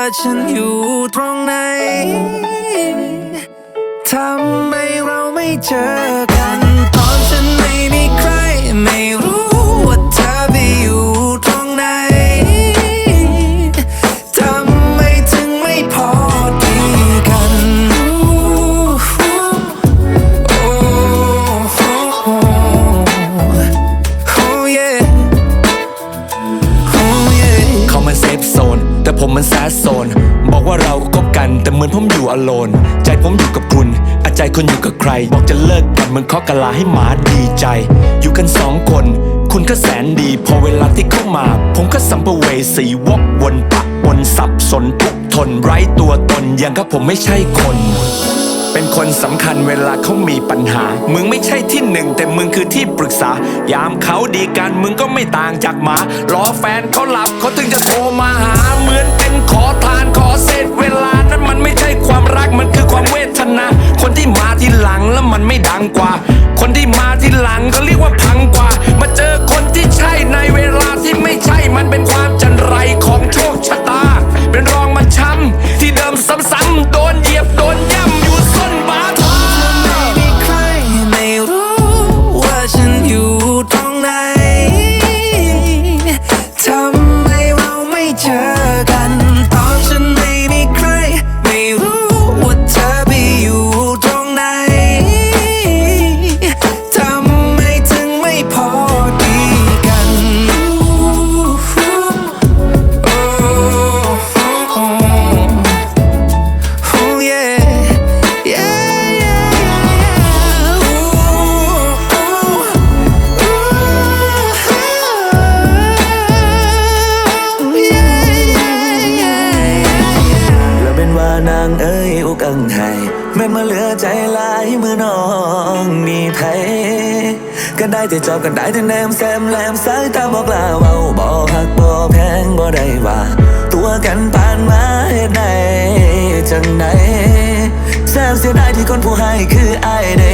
าฉันอยู่ตรงไหน ทำไมเราไม่เจอ แต่ผมมันแซดโซน บอกว่าเราก็คบกันแต่เหมือนผมอยู่อโลน ใจผมอยู่กับคุณ อาใจคุณอยู่กับใคร บอกจะเลิกกันเหมือนเคาะกะลาให้หมาดีใจ อยู่กันสองคน คุณก็แสนดี พอเวลาที่เข้ามา ผมก็สัมภเวสีวกวนปะวนสับสนทุกทนไร้ตัวตนยังกับผมไม่ใช่คน คนสำคัญเวลาเขามีปัญหา มึงไม่ใช่ที่หนึ่งแต่มึงคือที่ปรึกษา ยามเขาดีกันมึงก็ไม่ต่างจากหมารอแฟนเขาหลับเขาถึงจะโทรมาหาเหมือนเป็นขอทานขอเศษเวลานั้นมันไม่ใช่ความรักมันคือความเวทนา คนที่มาทีหลังแล้วมันไม่ดังกว่า คนที่มาทีหลังก็เรียกว่าพังกว่า มาเจอคนที่ใช่ในเวลาที่ไม่ใช่มันเป็นความ นว่างเอ้ยอุกังไห้แม่นมาเหลือใจลายมือน้องมีไผก็ได้แต่จอบกันได้แต่แนมแซมแลมสายตาบอกลาเว้าบ่หักบ่แพงบ่ได้ว่า ตัวกันผ่านมาเหตุใดจังใดแซมเสียดายที่คนผู้ให้คืออายได้